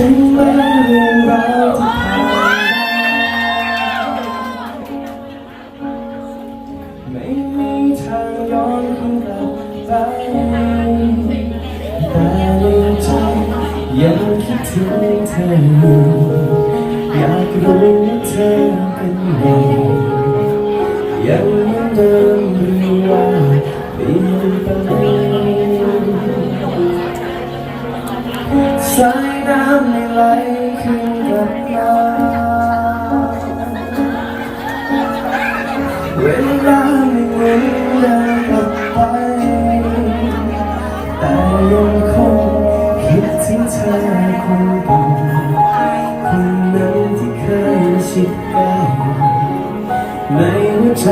ถึงแม้เรื่องราวที่ผ่านมาไม่มีทางย้อนกลับไปแต่ในใจยังคิดถึงเธออยู่อยากรู้ว่าเธอเป็นไงยังเหมือนเดิมหรือว่าเปลี่ยนไปำไม่ไหลคืนกับมาเวลาไม่หมุนเดินกลับไป แต่ยังคงคิดถึงเธอคนเก่าคนนั้นที่เคยชิดใกล้ในหัวใจ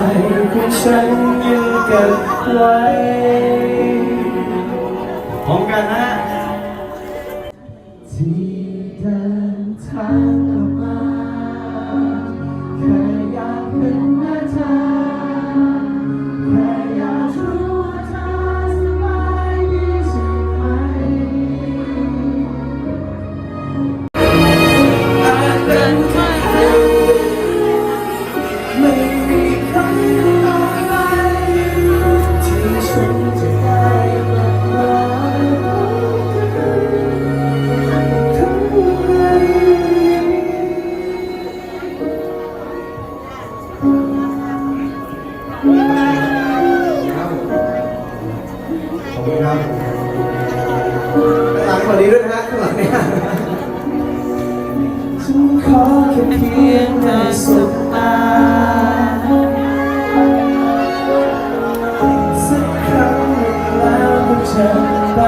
ของฉันยังเก็บไว้พร้อมกันนะ น กว่านี้ด้วยนะฮะข้างหลังเนี่ยฉันขอแค่เพียงได้สบตาสักครั้งแล้วก็จะไป